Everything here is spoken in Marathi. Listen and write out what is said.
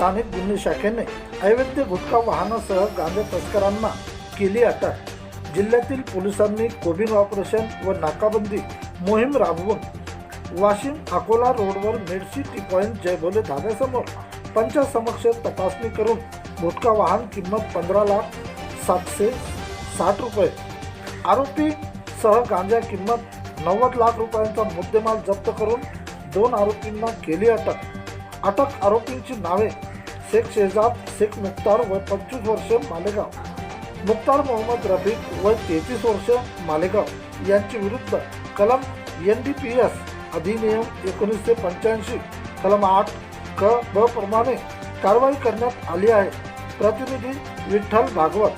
स्थानिक गुन्हे शाखेने अवैध गुटखा वाहनासह गांजा तस्करांना केली अटक. जिल्ह्यातील पोलिसांनी कोबिंग ऑपरेशन व नाकाबंदी मोहीम राबवून वाशिम अकोला रोडवर मेडसी टी पॉईंट जयभोले धाब्यासमोर पंचासमक्ष तपासणी करून गुटखा वाहन किंमत पंधरा लाख सातशे साठ रुपये. आरोपी सह गांजा किंमत नव्वद लाख रुपयांचा मुद्देमाल जप्त करून दोन आरोपींना केली अटक. अटक आरोपींची नावे शेख शेजाद शेख मुख्तार व पंचवीस वर्ष मालेगाव. मुख्तार मोहम्मद रफीक व तेहतीस वर्ष मालेगाव. यांची विरुद्ध कलम एन डी पी एस अधिनियम एकोणीसशे पंच्याऐंशी कलम आठ क ब प्रमाणे कारवाई करण्यात आली आहे. प्रतिनिधी विठ्ठल भागवत.